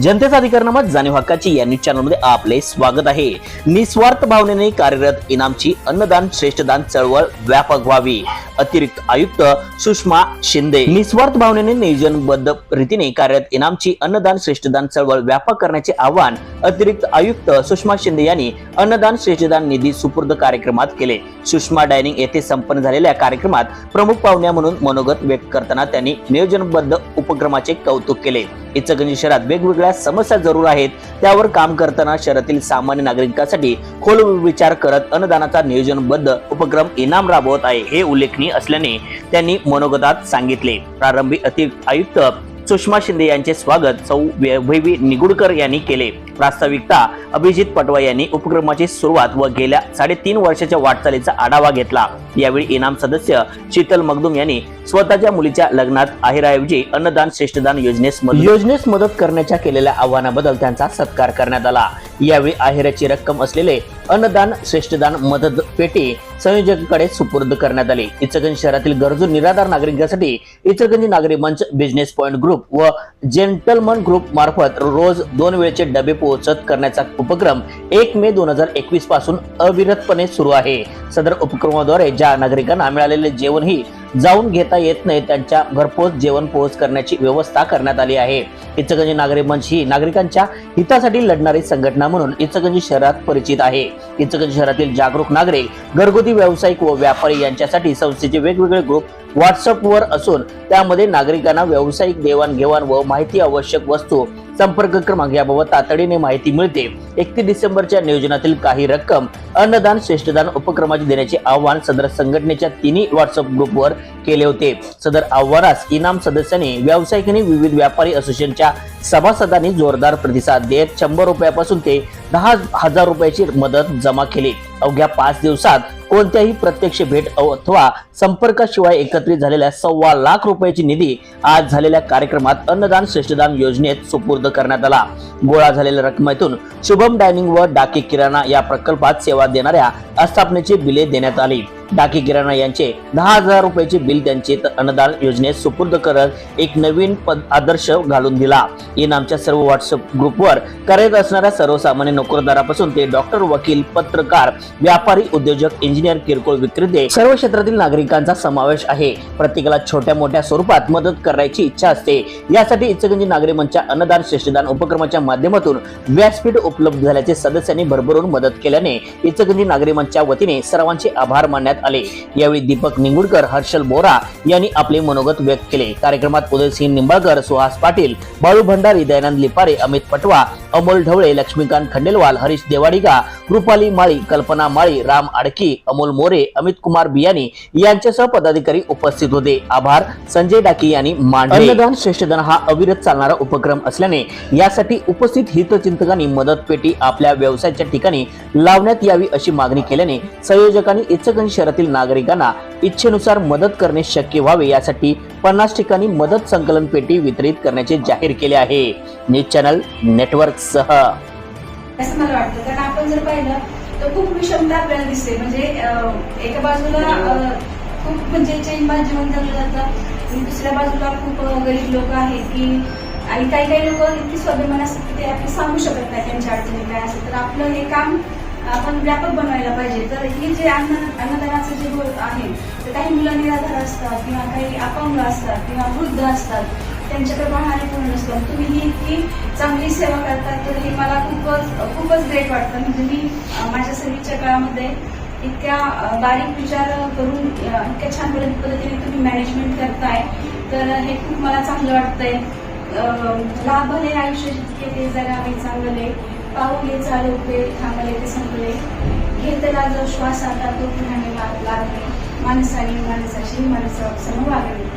जनतेचा अधिकारनामा जाणीव हक्काची या न्यूज चॅनलमध्ये आपले स्वागत आहे. निस्वार्थ भावनेने कार्यरत इनामची अन्नदान श्रेष्ठदान चळवळ व्यापक व्हावी अतिरिक्त आयुक्त सुषमा शिंदे. निस्वार्थ भावनेने नियोजनबद्ध रीतीने कार्यरत इनामची अन्नदान श्रेष्ठदान चळवळ व्यापक करण्याचे आवाहन अतिरिक्त आयुक्त सुषमा शिंदे यांनी अन्नदान श्रेष्ठदान निधी सुपूर्द कार्यक्रमात केले. सुषमा डायनिंग येथे संपन्न झालेल्या कार्यक्रमात प्रमुख पाहुण्या म्हणून मनोगत व्यक्त करताना त्यांनी नियोजनबद्ध उपक्रमाचे कौतुक केले. इचकंजी शहरात वेगवेगळ्या समस्या जरूर आहेत. त्यावर काम करताना शहरातील सामान्य नागरिकांसाठी खोल विचार करत अन्नदानाचा नियोजनबद्ध उपक्रम इनाम राबवत आहे हे उल्लेखनीय असल्याने त्यांनी मनोगतात सांगितले. प्रारंभी अतिरिक्त आयुक्त सुषमा शिंदे यांचे स्वागत सौ वैभवी निगुडकर यांनी केले. प्रास्ताविकता अभिजित पटवा यांनी उपक्रमाची सुरुवात व गेल्या साडेतीन वर्षाच्या वाटचालीचा आढावा घेतला. यावेळी इनाम सदस्य शीतल मगदुम यांनी स्वतःच्या मुलीच्या लग्नात आहेराऐवजी अन्नदान श्रेष्ठदान योजनेस योजनेस मदत करण्याच्या केलेल्या आव्हानाबद्दल त्यांचा सत्कार करण्यात आला. यावेळी आहेराची रक्कम असलेले अन्नदान श्रेष्ठदान मदत पेटी संयोजकाकडे सुपूर्द करण्यात आली. इचलकरंजी शहरातील गरजू निराधार नागरिकांसाठी इचलकरंजी नागरी मंच बिझनेस पॉइंट ग्रुप व जेंटलमन ग्रुप मार्फत रोज दोन वेळेचे डबे पोहोचत करण्याचा उपक्रम एक मे दोन हजार एकवीसपासून अविरतपणे सुरू आहे. सदर उपक्रमाद्वारे ज्या नागरिकांना मिळालेले जेवण ही जाऊन घेता येत नाही त्यांच्या घरपोच जेवण पोहोच करण्याची व्यवस्था करण्यात आली आहे. इचगंजी नागरी मंच ही नागरिकांच्या हितासाठी लढणारी संघटना म्हणून इचगंजी शहरात परिचित आहे. इचगंजी शहरातील जागरूक नागरिक घरगुती व्यावसायिक व व्यापारी यांच्यासाठी संस्थेचे वेगवेगळे ग्रुप व्हॉट्सअपवर असून त्यामध्ये नागरिकांना व्यावसायिक देवाणघेवाण व माहिती आवश्यक वस्तू संपर्क क्रमांक याबाबत तातडीने माहिती मिळते. एकतीस डिसेंबरच्या नियोजनातील काही रक्कम अन्नदान श्रेष्ठदान उपक्रमाची देण्याचे आव्हान सदर संघटनेच्या तिन्ही व्हॉट्सअप ग्रुपवर केले होते. सदर आव्हानास इनाम सदस्यांनी व्यावसायिकांनी विविध व्यापारी असोसिएशनच्या सभासदांनी जोरदार प्रतिसाद देत शंभर रुपयापासून ते दहा हजार रुपयाची मदत जमा केली. अवघ्या पाच दिवसात कोणत्याही प्रत्यक्ष भेट अथवा संपर्काशिवाय एकत्रित झालेल्या सव्वा लाख रुपयाची निधी आज झालेल्या कार्यक्रमात अन्नदान श्रेष्ठदान योजनेत सुपूर्द करण्यात आला. गोळा झालेल्या रकमेतून शुभम डायनिंग व डाके किराणा या प्रकल्पात सेवा देणाऱ्या आस्थापनेची बिले देण्यात आली. डाकी किराणा यांचे दहा हजार रुपयाचे बिल त्यांचे अन्नदान अनुदान योजनेत सुपूर्द करत एक नवीन पद आदर्श घालून दिला. इनामच्या सर्व व्हॉट्सअप ग्रुपवर कार्यरत असणाऱ्या सर्वसामान्य नोकरदारापासून ते डॉक्टर वकील पत्रकार व्यापारी उद्योजक इंजिनियर किरकोळ विक्रेते सर्व क्षेत्रातील नागरिकांचा समावेश आहे. प्रत्येकाला छोट्या मोठ्या स्वरूपात मदत करायची इच्छा असते. यासाठी इचगंजी नागरी मंचच्या अन्नदान श्रेष्ठदान उपक्रमाच्या माध्यमातून व्यासपीठ उपलब्ध झाल्याचे सदस्यांनी भरभरून मदत केल्याने इचगंजी नागरी मंचच्या वतीने सर्वांचे आभार मानण्यात आले. यावेळी दीपक निंगुडकर हर्षल बोरा यांनी आपले मनोगत व्यक्त केले. कार्यक्रमात उदयसिंह निंबाळकर सुहास पाटील बाळू भंडारी दयानंद लिपारे अमित पटवा अमोल ढवळे लक्ष्मीकांत खंडेलवाल हरीश देवाडिगा कृपाली माळी कल्पना माळी राम आडकी अमोल मोरे अमित कुमार बियानी यांच्यासह पदाधिकारी उपस्थित होते. आभार. संजय डाकी यांनी मांडले. अन्नदान श्रेष्ठदान हा अविरत चालणारा उपक्रम असल्याने यासाठी उपस्थित हितचिंतकांनी मदत पेटी आपल्या व्यवसायाच्या ठिकाणी लावण्यात यावी अशी मागणी केल्याने संयोजकांनी इचलकरंजी भागातील नागरिकांना इच्छेनुसार मदत करणे शक्य व्हावे यासाठी पन्नास ठिकाणी मदत संकलन पेटी वितरित करण्याचे जाहीर केले आहे. न्यूज चॅनल नेटवर्क सह. असं मला वाटतं. कारण आपण जर पाहिलं तर खूप विषमता आपल्याला दिसते. म्हणजे एका बाजूला खूप म्हणजे चैनबाज जीवन जगलं जातं दुसऱ्या बाजूला खूप गरीब लोक आहेत की आणि काही काही लोक इतकी स्वाभिमान असतात की ते आपले सांगू शकत नाही त्यांच्या अडचणी काय असतात. तर आपलं हे काम आपण व्यापक बनवायला पाहिजे. तर हे जे अन्न अन्नदानाचं जे रोल आहे तर काही मुलं निराधार असतात किंवा काही अपंग असतात किंवा वृद्ध असतात त्यांच्याकडे पाहणारे कोण नसतं. तुम्ही ही इतकी चांगली सेवा करता तर हे मला खूपच खूपच ग्रेट वाटतं. म्हणजे मी माझ्या सर्व्हिसच्या काळामध्ये इतक्या बारीक विचार करून इतक्या छान पद्धतीने तुम्ही मॅनेजमेंट करताय. तर हे खूप मला चांगलं वाटतंय. लाभ लाभले आयुष्य जितके ते जगावे चांगले. पाऊले उभे थांबले ते संपले. घेतला जो श्वास आता तो पुन्हा लाभले माणसाने माणसाशी माणसं समवागले